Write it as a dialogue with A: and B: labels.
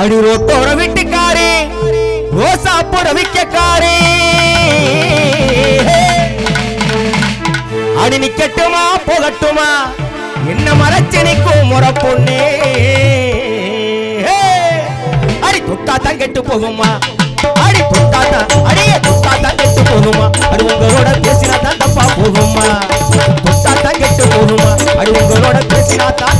A: அடி ரோட்டோர விட்டுக்காரி ரோசா போட விக்கக்காரி. அடி நிக்கட்டுமா போகட்டுமா? என்ன மரச்சனைக்கும் முற பொண்ணே. அடி தொட்டா தான் கெட்டு போகுமா? அடி தொட்டா தான் அடியே தொட்டா தான் கெட்டு போகுமா? அது உங்களோட பேசினா தான் தப்பா போகுமா? தொட்டா தான் கெட்டு போகுமா? அது உங்களோட பேசினா தான்